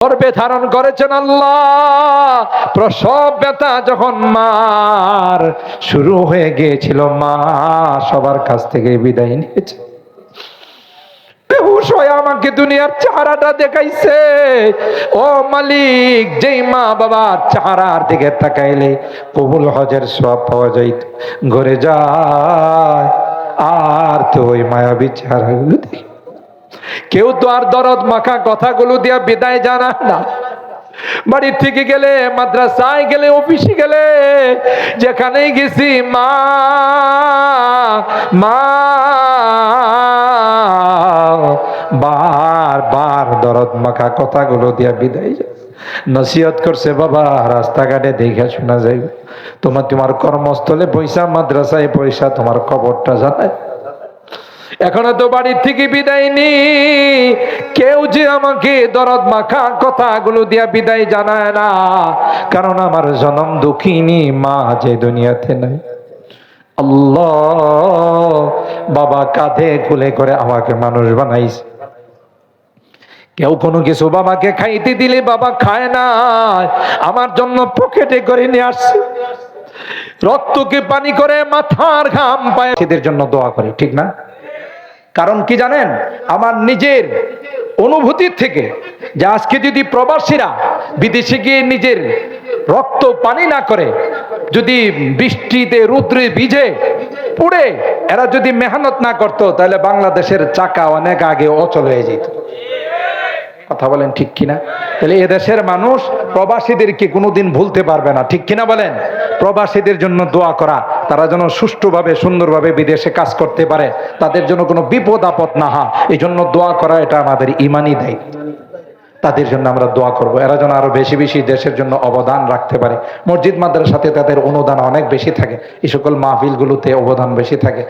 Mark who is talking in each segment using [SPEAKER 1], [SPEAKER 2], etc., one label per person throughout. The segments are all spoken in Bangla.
[SPEAKER 1] গর্বে ধারণ করেছেন আল্লাহ। প্রসব ব্যথা যখন মার, শুরু হয়ে গিয়েছিল মা, সবার কাছ থেকে বিদায় নিয়েছে। বেহুশ আমাকে দুনিয়ার চেহারাটা দেখাইছে। ও মালিক, যেই মা বাবার চেহারার দিকে তাকাইলে কবুল হজের সব পাওয়া যাইত ঘরে যায়। আর তো ওই মায়াবী চেহারাগুলো দেখি। কেউ তো আর দরদ মাখা কথাগুলো দিয়া বিদায় জানা না। বাড়ির থেকে গেলে, মাদ্রাসায় গেলে, অফিসে গেলে, যেখানেই গেছি, মা মা বার বার দরদ মাখা কথাগুলো দিয়া বিদায় যায়। নসিহত করছে, বাবা, রাস্তাঘাটে দেখে শোনা যায়। তোমার তোমার কর্মস্থলে পয়সা, মাদ্রাসায় পয়সা, তোমার খবরটা জানায়। এখনও তো বাড়ির থেকে বিদায় নি কেউ যে আমাকে দরদ মাখা কথাগুলো দিয়া বিদায় জানায় না। কারণ আমার জনম দুঃখিনী মা যে দুনিয়াতে নাই। আল্লাহ, বাবা কাঁধে খুলে করে আমাকে মানুষ বানাইছে। কেউ কোনো কিছু বাবাকে খাইতে দিলে বাবা খায় না। আমার জন্য পকেটে করে নিয়ে আসছে। রক্তকে পানি করে মাথার ঘাম পায় এদের জন্য দোয়া করে, ঠিক না? কারণ কি জানেন? আমার নিজের অনুভূতির থেকে যে আজকে যদি প্রবাসীরা বিদেশে গিয়ে নিজের রক্ত পানি না করে, যদি বৃষ্টিতে, রুদ্রে ভিজে পুড়ে, এরা যদি মেহনত না করতো, তাহলে বাংলাদেশের চাকা অনেক আগে অচল হয়ে যেত। কথা বলেন ঠিক কিনা? তাহলে এদেশের মানুষ প্রবাসীদেরকে কোনোদিন ভুলতে পারবে না, ঠিক কিনা বলেন? প্রবাসীদের জন্য দোয়া করা, তারা যেন সুষ্ঠুভাবে, সুন্দরভাবে বিদেশে কাজ করতে পারে, তাদের জন্য কোনো বিপদ আপদ না হয় এই জন্য দোয়া করা এটা আমাদের ইমানই দায়িত্ব তাদের জন্য আমরা দোয়া করব। এরা যেন আরও বেশি বেশি দেশের জন্য অবদান রাখতে পারে। মসজিদ, মাদ্রাসাতে তাদের অনুদান অনেক বেশি থাকে। এই সকল মাহফিলগুলোতে অবদান বেশি থাকে।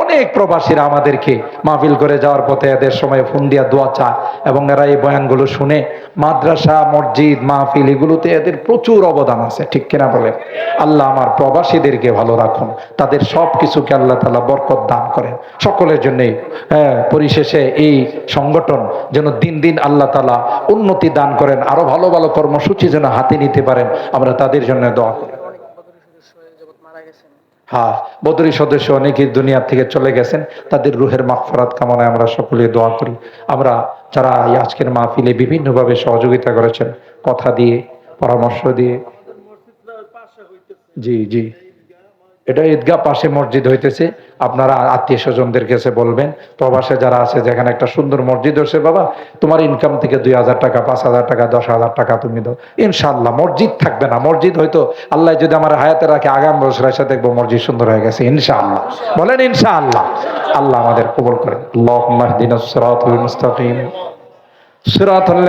[SPEAKER 1] অনেক প্রবাসীরা আমাদেরকে মাহফিল করে যাওয়ার পথে এদের সময় ফোন দিয়া দোয়া চায় এবং এরা এই বয়ানগুলো শুনে মাদ্রাসা, মসজিদ, মাহফিল এগুলোতে এদের প্রচুর অবদান আছে। ঠিক কিনা বলে? আল্লাহ আমার প্রবাসীদেরকে ভালো রাখুন। তাদের সব কিছুকে আল্লাহ তালা বরকত দান করেন। সকলের জন্যই হ্যাঁ পরিশেষে এই সংগঠন যেন দিন দিন আল্লাহ তালা উন্নতি দান করেন, আরও ভালো ভালো কর্মসূচি যেন হাতে নিতে পারেন, আমরা তাদের জন্য দোয়া করি। হ্যাঁ বদরি সদস্য অনেকেই দুনিয়া থেকে চলে গেছেন, তাদের রুহের মাগফিরাত কামনায় আমরা সকলে দোয়া করি। আমরা যারা আজকের মাহফিলে বিভিন্নভাবে সহযোগিতা করেছেন, কথা দিয়ে, পরামর্শ দিয়ে। জি জি। এটা ঈদগাহ পাশে মসজিদ হইতেছে। আপনারা আত্মীয় স্বজনদের কাছে বলবেন, প্রবাসে যারা আছে, যেখানে একটা সুন্দর মসজিদ হচ্ছে বাবা, তোমার ইনকাম থেকে দুই হাজার টাকা, পাঁচ হাজার টাকা, দশ হাজার টাকা তুমি দাও। ইনশাল্লাহ মসজিদ থাকবে না। মসজিদ হয়তো আল্লাহ যদি আমার হায়াতে রাখে, আগাম বছর এসে দেখব মসজিদ সুন্দর হয়ে গেছে, ইনশাআল্লাহ। বলেন ইনশাআল্লাহ। আল্লাহ আমাদের কবল করেন। আল্লাহ সিরাতুল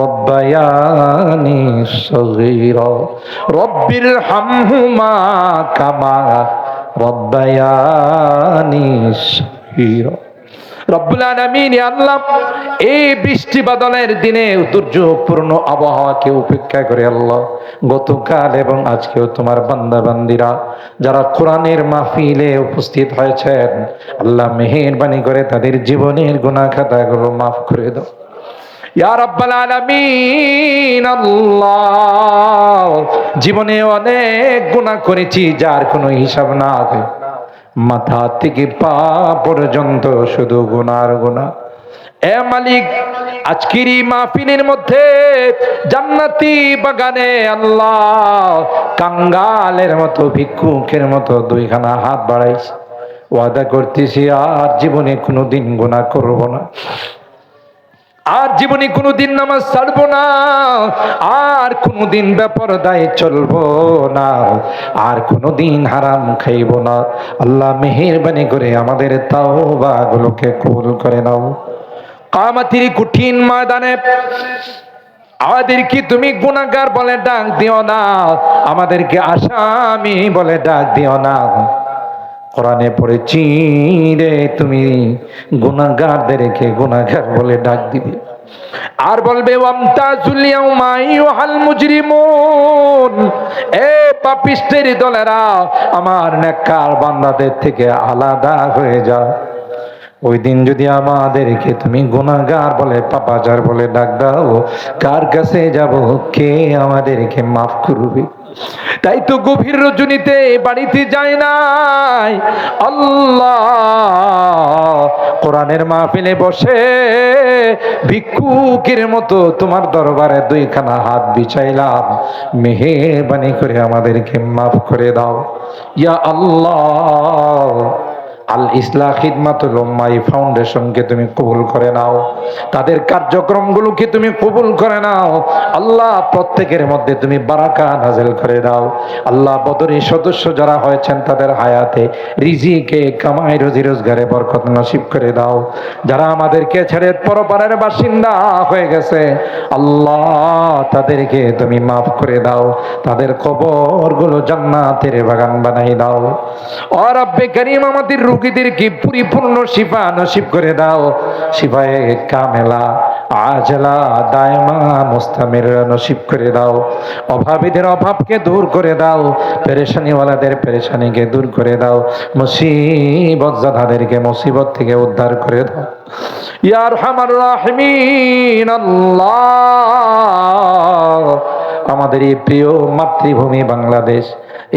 [SPEAKER 1] রব্বায়ানি রব্বির হামহুমা কামা রব্বায়ানি আল্লাহ এই বৃষ্টি বাদলের দিনে দুর্যোগপূর্ণ আবহাওয়াকে উপেক্ষা করে আল্লাহ, গতকাল এবং আজকেও তোমার বান্দা বান্দিরা যারা কোরআনের মাহফিলে উপস্থিত হয়েছেন, আল্লাহ মেহেরবানি করে তাদের জীবনের গুণা খাতাগুলো মাফ করে দাও। জীবনে অনেক গুণা করেছি, যার কোনো হিসাব না আছে। মাথা থেকে পা পর্যন্ত শুধু গুনার গুণা এ মালিক, আজকের মাহফিলের মধ্যে জান্নাতি বাগানে আল্লাহ কাঙ্গালের মতো, ভিক্ষুকের মতো দুইখানা হাত বাড়াইছে। ওয়াদা করতেছি, আর জীবনে কোনোদিন গুণা করব না। আর জীবনে কোনোদিন নামাজ ছাড়বো না, আর কোনোদিন বেপরদায় চলবো না, আর কোনোদিন হারাম খাইব না। আল্লাহ মেহেরবানি করে আমাদের তাওবা গুলোকে কবুল করে নাও। কামাতির কঠিন ময়দানে আমাদেরকে তুমি গুণাগার বলে ডাক দিও না, আমাদেরকে আসামি বলে ডাক দিও না। কোরআনে পড়েছি রে, তুমি গুণাগারদেরকে গুণাগার বলে ডাক দিবে। আর বলবে এ পাপিষ্টের দলেরা, আমার নেককার বান্দাদের থেকে আলাদা হয়ে যাও। ওই দিন যদি আমাদেরকে তুমি গুণাগার বলে, পাপাচার বলে ডাক দাও, কার কাছে যাব? কে আমাদেরকে মাফ করবে? তাই তো গভীর রজনীতে বাড়িতে যায় নাই। আল্লাহ কোরআনের মাহফিলে বসে ভিক্ষুকের মতো তোমার দরবারে দুইখানা হাত বিছাইলাম। মেহেরবানি করে আমাদেরকে মাফ করে দাও। ইয়া আল্লাহ। আল ইসলাহ খিদমাতুল উম্মাই ফাউন্ডেশনকে তুমি কবুল করে নাও। তাদের কার্যক্রমগুলোকে তুমি কবুল করে নাও। আল্লাহ প্রত্যেকের মধ্যে তুমি বারাকা নাজেল করে দাও। আল্লাহ বদরি সদস্য যারা হয়েছেন তাদের হায়াতে রিজিকে, কামাই, রোজি রোজগারে বরকত নসিব করে দাও। যারা আমাদেরকে ছেড়ে পরপারের বাসিন্দা হয়ে গেছে, আল্লাহ তাদেরকে তুমি মাফ করে দাও। তাদের কবরগুলো জান্নাতের বাগান বানাই দাও। ও রব্বে করিম, আমাদের রুগীদেরকে পরিপূর্ণ শিফা নসিব করে দাও? শিফায়ে কামেলা, আজলা, দায়মা, মুস্তামির নসিব করে দাও। অভাবীদের অভাবকে দূর করে দাও। পেরেশানিওয়ালাদের পেরেশানিকে দূর করে দাও। মুসিবত জাদাদেরকে মুসিবত থেকে উদ্ধার করে দাও। ইয়ার হামার রাহমিন, আল্লাহ। আমাদের এই প্রিয় মাতৃভূমি বাংলাদেশ,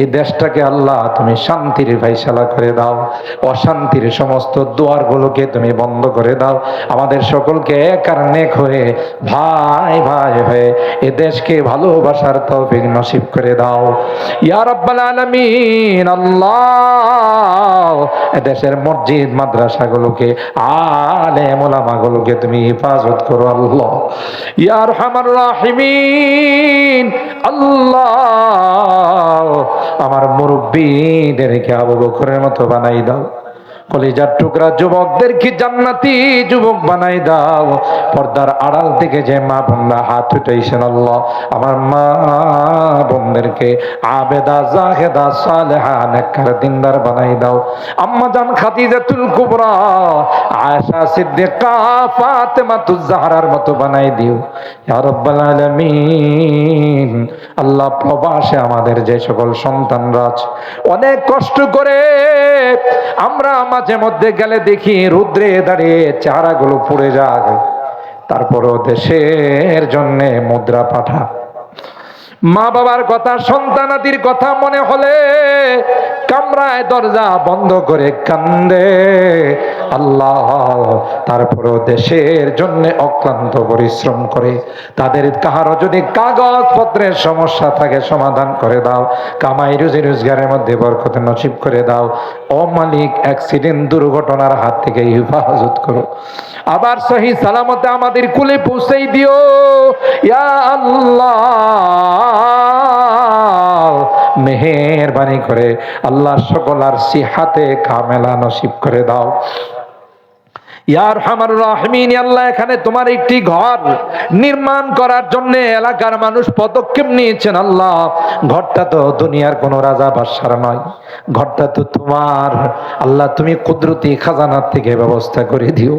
[SPEAKER 1] এই দেশটাকে আল্লাহ তুমি শান্তির ফাইসালা করে দাও, অশান্তির সমস্ত দুয়ারগুলোকে তুমি বন্ধ করে দাও। আমাদের সকলকে এক আর নেক হয়ে, ভাই ভাই হয়ে এ দেশকে ভালোবাসার তৌফিক নসিব করে দাও। ইয়া রাব্বাল আলামিন, আল্লাহ দেশের মসজিদ, মাদ্রাসাগুলোকে আলেম ওলামাগুলোকে তুমি হেফাজত করো আল্লাহ। ইয়া আরহামার রাহিমিন আল্লাহ আমার মুরব্বীদেরকে আবু বকরের মতো বানাই দাও। কলিজার টুকরা যুবকদেরকে জান্নাতি যুবক বানাই দাও? পর্দার আড়াল থেকে যে মা বোনরা হাত উঠাইছেন আল্লাহ, আমার মা বোনদেরকে আবেদা, জাহেদা সালেহা নেককার, দিনদার বানাই দাও। আম্মা জান খাদিজাতুল কুবরা, আয়েশা সিদ্দিকা, ফাতেমাতুজ জাহরার মতো বানাই দিও। ইয়া রাব্বাল আলামিন, আল্লাহ প্রবাসে আমাদের যে সকল সন্তানরা আছে, অনেক কষ্ট করে আমরা মাঝে মধ্যে গেলে দেখি রুদ্রে দাঁড়িয়ে চেহারাগুলো পুড়ে যায়। তারপরও দেশের জন্যে মুদ্রা পাঠা। মা বাবার কথা, সন্তানাদির কথা মনে হলে কামরায় দরজা বন্ধ করে কান্দে। আল্লাহ তারপরও দেশের জন্য অক্লান্ত পরিশ্রম করে। তাদের কাহারও যদি কাগজপত্রের সমস্যা থাকে সমাধান করে দাও। কামাই রুজি রোজগারের মধ্যে বরকত নসিব করে দাও। ও মালিক অ্যাক্সিডেন্ট দুর্ঘটনার হাত থেকে হেফাজত করো। আবার সহি সালামতে আমাদের কুলে পৌঁছেই দিও। ইয়া আল্লাহ। মেহেরবানি করে আল্লাহ সকল আর সিহাতে কামেলা নসিব করে দাও। ইয়ার হামার রাহমিন আল্লাহ, এখানে তোমার একটি ঘর নির্মাণ করার জন্য এলাকার মানুষ পদক্ষেপ নিয়েছেন। আল্লাহ, ঘরটা তো দুনিয়ার কোনো রাজা বাদশার নয়। ঘরটা তো তোমার। আল্লাহ, তুমি কুদরতি খাজানার থেকে ব্যবস্থা করে দিও।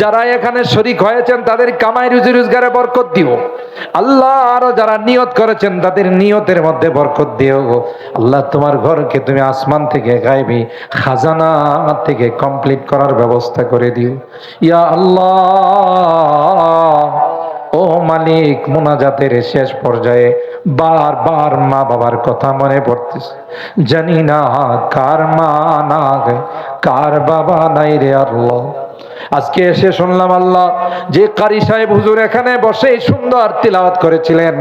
[SPEAKER 1] যারা এখানে শরিক হয়েছেন, তাদের কামাই রুজি রোজগারে বরকত দিও। আল্লাহ, আরও যারা নিয়ত করেছেন, তাদের নিয়তের মধ্যে বরকত দিও। আল্লাহ, তোমার ঘরকে তুমি আসমান থেকে গাইবি খাজানা থেকে কমপ্লিট করার ব্যবস্থা করে দিও। ইয়া আল্লাহ, ও মালিক, মোনাজাতের শেষ পর্যায়ে বারবার মা বাবার কথা মনে পড়তেছে। জানি না কার মা না কার বাবা নাই রে আল্লাহ? আজকে এসে শুনলাম আল্লাহ, যে কারি সাহেব হুজুর এখানে বসে সুন্দর তিলাওয়াত করেছিলেন,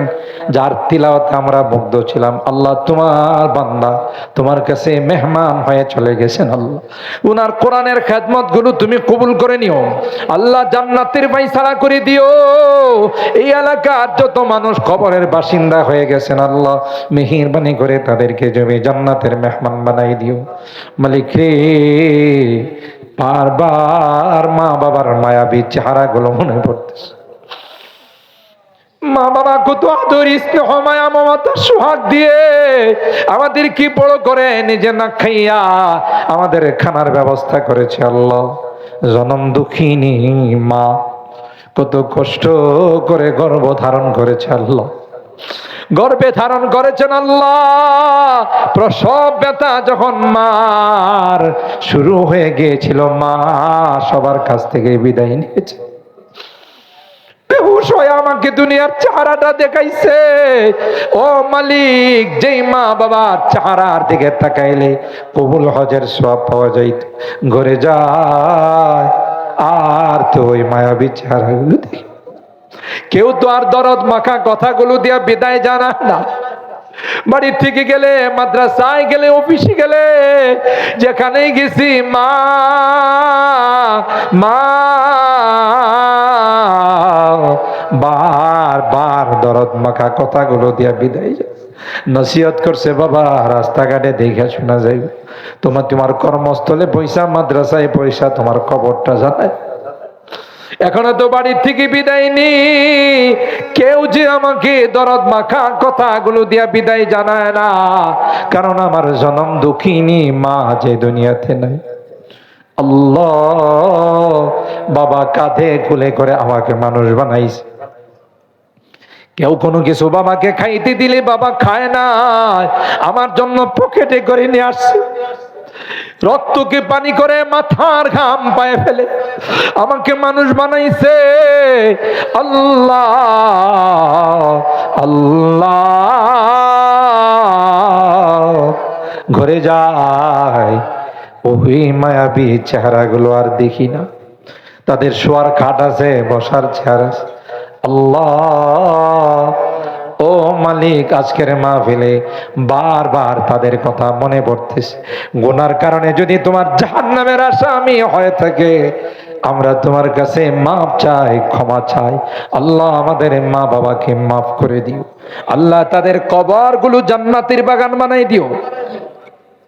[SPEAKER 1] যার তিলাওয়াতে আমরা মুগ্ধ ছিলাম। আল্লাহ তোমার বান্দা, তোমার কাছে মেহমান হয়ে চলে গেছেন আল্লাহ। উনার কোরআনের খেদমতগুলো তুমি কবুল করে নিও। আল্লাহ জান্নাতের ফাইসালা করে দিও। এই এলাকার যত মানুষ কবরের বাসিন্দা হয়ে গেছেন আল্লাহ, মেহিরবানি করে তাদেরকে জমি জান্নাতের মেহমান বানাই দিও। মালিক রে বারবার মা বাবার মায়াবী চেহারাগুলো মনে পড়তেছে। মা বাবা, কত আদর, স্নেহ, মায়া, মমতা, সোহাগ দিয়ে আমাদের কি বড় করে নিজে না খাইয়া আমাদের খানার ব্যবস্থা করেছে আল্লাহ। জনম দুঃখিনী মা, কত কষ্ট করে গর্ভ ধারণ করেছে আল্লাহ। গর্ভে ধারণ করেছেন আল্লাহ। প্রসব ব্যথা যখন মার শুরু হয়ে গিয়েছিল, মা সবার কাছ থেকে বিদায় নিয়েছে। বেহুশ আমাকে দুনিয়ার চেহারাটা দেখাইছে। ও মালিক, যেই মা বাবার চেহারার দিকে তাকাইলে কবুল হজের সব পাওয়া যাইত। ঘরে যায়, আর তো ওই মায়াবী চেহারাগুলো দেখি। কেউ তো আর দরদ মাখা কথাগুলো দিয়া বিদায় জানায় না। বাড়ির থেকে গেলে, মাদ্রাসায় গেলে, অফিসে গেলে, যেখানেই গেছি, মা মা বার বার দরদ মাখা কথাগুলো দিয়া বিদায় নসিহত করছে, বাবা, রাস্তাঘাটে দেখে শোনা যাই তোমার তোমার কর্মস্থলে পয়সা মাদ্রাসায় পয়সা তোমার খবরটা জানায়। এখনও তো বাড়ির থেকে বিদায় নি কেউ যে আমাকে দরদ মাখা কথাগুলো দিয়া বিদায় জানায় না। কারণ আমার জনম দুঃখিনী মা যে দুনিয়াতে নাই। বাবা কাঁধে কুলে করে আমাকে মানুষ বানাইছে। কেউ কোনো কিছু বাবাকে খাইতে দিলে বাবা খায় না। আমার জন্য পকেটে করে নিয়ে আসছে। রক্তকে পানি করে মাথার ঘাম পায়ে ফেলে। আমাকে মানুষ বানাইছে। আল্লাহ আল্লাহ। ঘরে যায়। ওই মায়াবী চেহারাগুলো আর দেখি না। তাদের শোয়ার খাট আছে, বসার আছে। আল্লাহ মালিক আজকের মাহফিলে বারবার তাদের কথা মনে পড়তেছে। গুনার কারণে যদি তোমার জাহান্নামের আসামি হয়ে থাকে, আমরা তোমার কাছে মাপ চাই, ক্ষমা চাই। আল্লাহ আমাদের মা বাবাকে মাফ করে দিও। আল্লাহ তাদের কবরগুলো জান্নাতের বাগান বানাই দিও।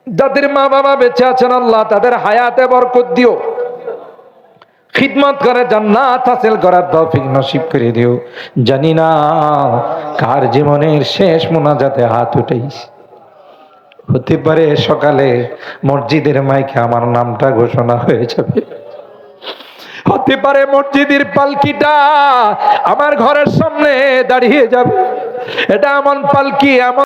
[SPEAKER 1] যাদের মা বাবা বেঁচে আছেন, আল্লাহ তাদের হায়াতে বরকত দিও। খিদমত করে, জান্নাত হাসিল করার তৌফিক নসিব করে দিও। জানি না কার জীবনের শেষ মোনাজাতে হাত উঠেইস হতে পারে সকালে মসজিদের মাইকে আমার নামটা ঘোষণা হয়ে যাবে। হতে পারে মসজিদের পালকিটা আমার ঘরের সামনে দাঁড়িয়ে যাবে। এটা এমন পালকি, এমন